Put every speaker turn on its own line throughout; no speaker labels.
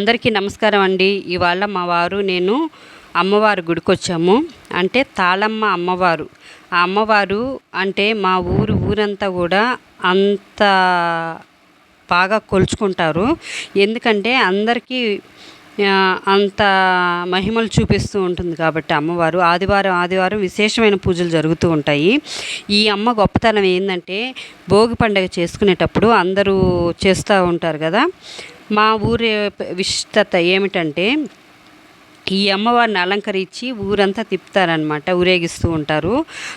అందరికీ నమస్కారం అండి. ఇవాళ మా వారు నేను అమ్మవారి గుడికి వచ్చాము. అంటే తాళమ్మ అమ్మవారు. ఆ అమ్మవారు అంటే మా ఊరు ఊరంతా కూడా అంత బాగా కొలుచుకుంటారు. ఎందుకంటే అందరికీ అంత మహిమలు చూపిస్తూ ఉంటుంది కాబట్టి అమ్మవారు. ఆదివారం ఆదివారం విశేషమైన పూజలు జరుగుతూ ఉంటాయి. ఈ అమ్మ గొప్పతనం ఏంటంటే భోగి పండుగ చేసుకునేటప్పుడు అందరూ చేస్తూ ఉంటారు కదా. మా ఊరి విశిష్టత ఏమిటంటే ఈ అమ్మవారిని అలంకరించి ఊరంతా తిప్పుతారనమాట ఊరేగిస్తూ ఉంటారు.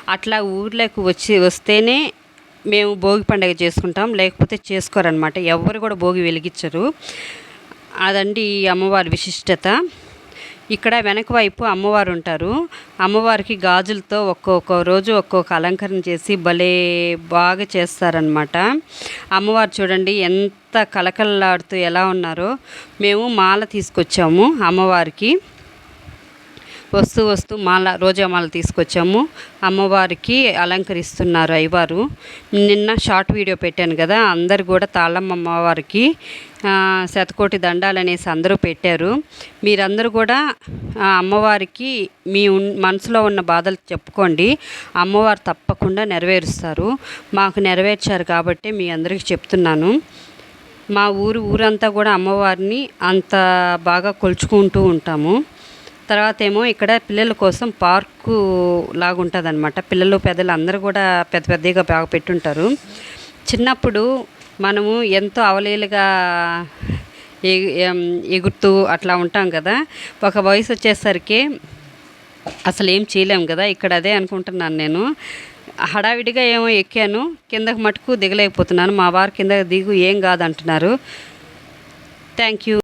అట్లా ఊర్లోకి వచ్చి వస్తేనే మేము భోగి పండుగ చేసుకుంటాం లేకపోతే చేసుకోరనమాట ఎవరు కూడా భోగి వెలిగించరు. అదండి ఈ అమ్మవారి విశిష్టత. ఇక్కడ వెనక వైపు అమ్మవారు ఉంటారు అమ్మవారికి గాజులతో ఒక్కొక్క రోజు ఒక్కొక్క అలంకరణ చేసి భలే బాగా చేస్తారనమాట అమ్మవారు చూడండి ఎంత కలకలలాడుతూ ఎలా ఉన్నారో. మేము మాల తీసుకొచ్చాము అమ్మవారికి. వస్తూ వస్తూ మాల రోజా మాల తీసుకొచ్చాము. అమ్మవారికి అలంకరిస్తున్నారు అయ్యవారు. నిన్న షార్ట్ వీడియో పెట్టాను కదా అందరు కూడా తాళమ్మ అమ్మవారికి శతకోటి దండాలు అనేసి అందరూ పెట్టారు. మీరందరూ కూడా అమ్మవారికి మీ మనసులో ఉన్న బాధలు చెప్పుకోండి. అమ్మవారు తప్పకుండా నెరవేరుస్తారు. మాకు నెరవేర్చారు కాబట్టి మీ అందరికీ చెప్తున్నాను. మా ఊరు ఊరంతా కూడా అమ్మవారిని అంత బాగా కొలుచుకుంటూ ఉంటాము. తర్వాత ఏమో ఇక్కడ పిల్లల కోసం పార్కు లాగుంటుంది అనమాట పిల్లలు పెద్దలు అందరూ కూడా పెద్ద పెద్దగా బాగా పెట్టుంటారు. చిన్నప్పుడు మనము ఎంతో అవలీలుగా ఎగురుతూ అట్లా ఉంటాం కదా. ఒక వయసు వచ్చేసరికి అసలు ఏం చేయలేము కదా. ఇక్కడ అదే అనుకుంటున్నాను నేను. హడావిడిగా ఏమో ఎక్కాను. కిందకు మటుకు దిగలేకపోతున్నాను. మా వారు కింద దిగు ఏం కాదంటున్నారు. Thank you.